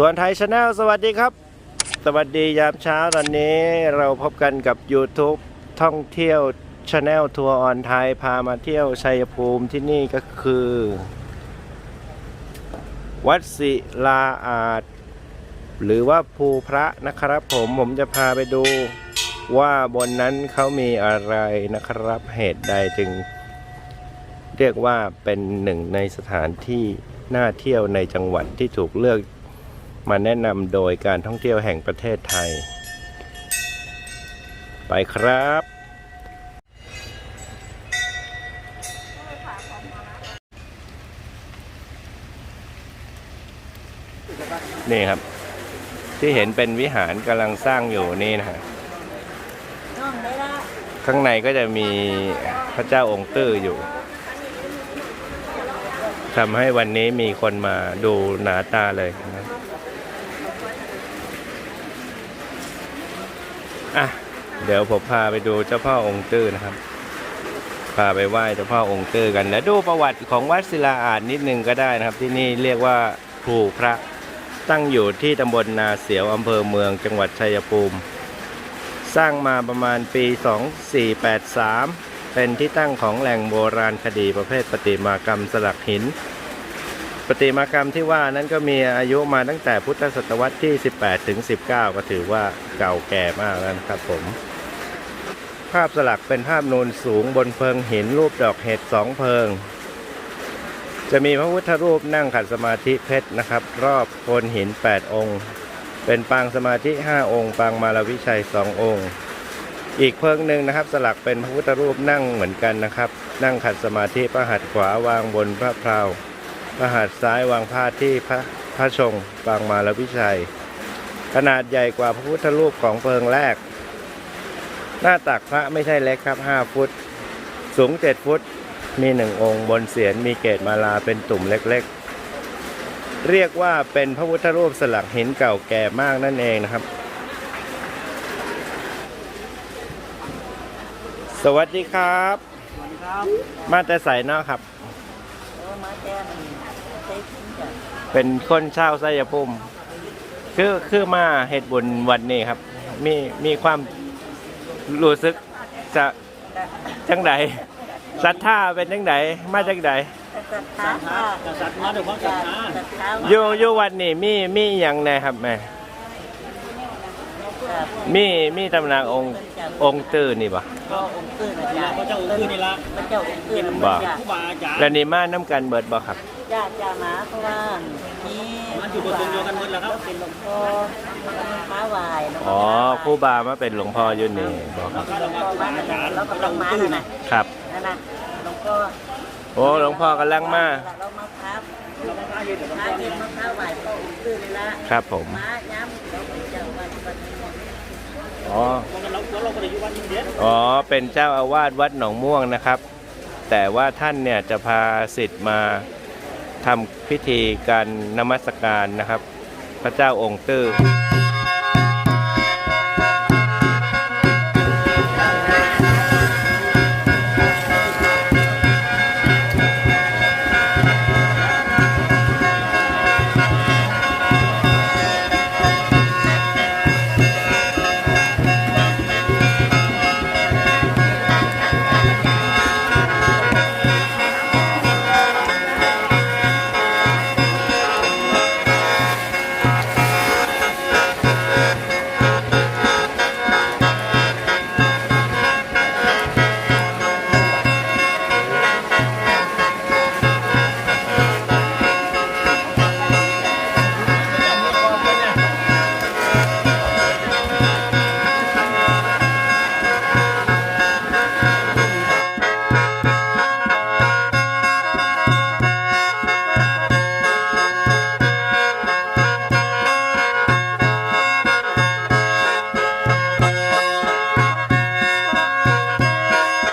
ทวนไทยชาแนลสวัสดีครับ สวัสดียามเช้าตอนนี้เราพบกันกับ YouTube ท่องเที่ยวชาแนลทัวร์ออนไทยพามาเที่ยวชัยภูมิที่นี่ก็คือ วัดศิลาอาจ หรือว่าภูพระนะครับผมผมจะพาไปดูว่าบนนั้นเขามีอะไรนะครับ เหตุใดจึง เรียกว่าเป็นหนึ่งในสถานที่น่าเที่ยวในจังหวัดที่ถูกเลือก มาแนะนำโดยการท่องเที่ยวแห่งประเทศไทย ไปครับ นี่ครับ ที่เห็นเป็นวิหารกำลังสร้างอยู่นี่นะฮะข้างในก็จะมีพระเจ้าองค์ตื้ออยู่ทำให้วันนี้มีคนมาดูหนาตาเลยนะ อะเดี๋ยวผมพาไปดูเจ้าพ่อองค์ตื้อนะครับ พาไปไหว้เจ้าพ่อองค์ตื้อกันแล้วดูประวัติของวัดศิลาอาจนิดนึงก็ได้นะครับ ที่นี่เรียกว่าภูพระตั้งอยู่ที่ตำบลนาเสียวอำเภอเมืองจังหวัดชัยภูมิ สร้างมาประมาณปี 2483 เป็นที่ตั้งของแหล่งโบราณคดีประเภทประติมากรรมสลักหิน ประติมากรรมที่ว่านั้นก็มีอายุมาตั้งแต่พุทธศตวรรษที่ 18 ถึง 19 ก็ถือว่าเก่าแก่มากแล้วนะครับผม ภาพสลักเป็นภาพนูนสูงบนเพิงหินรูปดอกเห็ดสองเพิง จะมีพระพุทธรูปนั่งขัดสมาธิเพชรนะครับ รอบโคนหิน 8 องค์ เป็นปางสมาธิ 5 องค์ ปางมารวิชัย 2 องค์ อีกเพิงหนึ่งนะครับ สลักเป็นพระพุทธรูปนั่งเหมือนกันนะครับ นั่งขัดสมาธิพระหัตถ์ขวาวางบนพระเพลา ระหัตถ์ซ้ายวางผ้าที่พระพระชงปางมารวิชัย ขนาดใหญ่กว่าพระพุทธรูปของเพิงแรก หน้าตักพระไม่ใช่เล็กครับ 5 ฟุต สูง 7 ฟุต มีหนึ่งองค์บนเสียนมีเกศมาลาเป็นตุ่มเล็กๆ เรียกว่าเป็นพระพุทธรูปสลักหินเก่าแก่มากนั่นเองนะครับ สวัสดีครับสวัสดีครับ มาแต่ใส่นอกครับเออมาแจ้งเซ็กจ้ะ เป็นคนเช่าวไสยภูมิ คือคือมาเฮ็ดบุญวันนี้ครับ มีมีความรู้สึกจะจังใดศรัทธาเป็นจังใดมาจังใดศรัทธาค่ะกษัตริย์มาด้วยความศรัทธาศรัทธาอยู่อยู่วันนี้มีมีอหย่างแน่ครับแม่ มีมีตำนานองค์องค์ตื้อนี่บ่ก็องค์ตื้นอาจารย์พระเจ้าองค์ตื้อนี่ละพระเจ้าองค์ตื้นบ่จ้ะผู้บาอาจารย์แล้วนี่มาน้ำกันเบิดบ่ครับจ้าจ้ามาเพราะว่านี่มันอยู่บนตรงเดียวกันหมดแล้วครับเป็นหลวงพ่อท้าวายหลวงอ๋พ่อครูบามาเป็นหลวงพ่ออยู่นี่บ่ครับหลวงพ่อมาแล้วก็ต้องมาน่ะนะครับนั่นน่ะหลวงพ่อโอ้หลวงพ่อกำลังมาเรามาครับพาเย็นมาท้าวายพ่อองค์ตื้นนี่ละครับผมมาย้ำเราเป็นเจ้าวัดวัดนี้หมดอ๋อเพราะเรา เราก็ได้อยู่วันนี้เดียวอ๋อ เป็นเจ้าอาวาสวัดหนองม่วงนะครับ แต่ว่าท่านเนี่ยจะพาสิทธิ์มาทำพิธีการนมัสการนะครับ พระเจ้าองค์ตื้อ